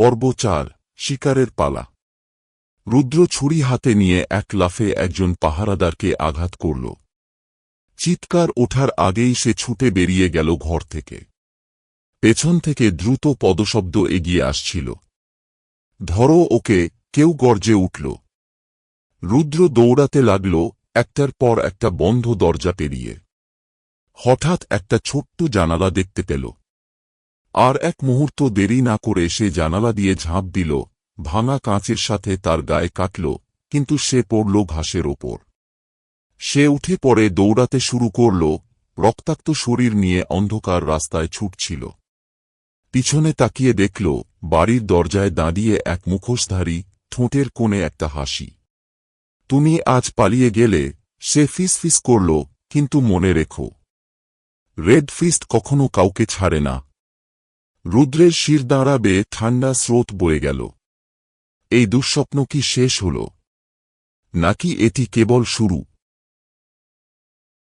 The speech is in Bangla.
পর্ব চার শিকারের পালা। রুদ্র ছুরি হাতে নিয়ে এক লাফে একজন পাহারাদারকে আঘাত করল। চিৎকার ওঠার আগেই সে ছুটে বেরিয়ে গেল ঘর থেকে। পেছন থেকে দ্রুত পদশব্দ এগিয়ে আসছিল। ধরো ওকে, কেউ গর্জে উঠল। রুদ্র দৌড়াতে লাগল, একটার পর একটা বন্ধ দরজা পেরিয়ে। হঠাৎ একটা ছোট্ট জানালা দেখতে পেল। আর এক মুহূর্ত দেরি না করে সে জানালা দিয়ে ঝাঁপ দিল, ভাঙা কাঁচের সাথে তার গায়ে কাটল, কিন্তু সে পড়ল ঘাসের ওপর। সে উঠে পড়ে দৌড়াতে শুরু করল, রক্তাক্ত শরীর নিয়ে অন্ধকার রাস্তায় ছুটছিল। পিছনে তাকিয়ে দেখল, বাড়ির দরজায় দাঁড়িয়ে এক মুখোশধারী, ঠোঁটের কোণে একটা হাসি। তুমি আজ পালিয়ে গেলে, সে ফিস ফিস করল, কিন্তু মনে রেখো। রেড ফিস্ট কখনো কাউকে ছাড়ে না। রুদ্রের শির দাঁড়াবে ঠান্ডা স্রোত বয়ে গেল। এই দুঃস্বপ্ন কি শেষ হল? নাকি এটি কেবল শুরু?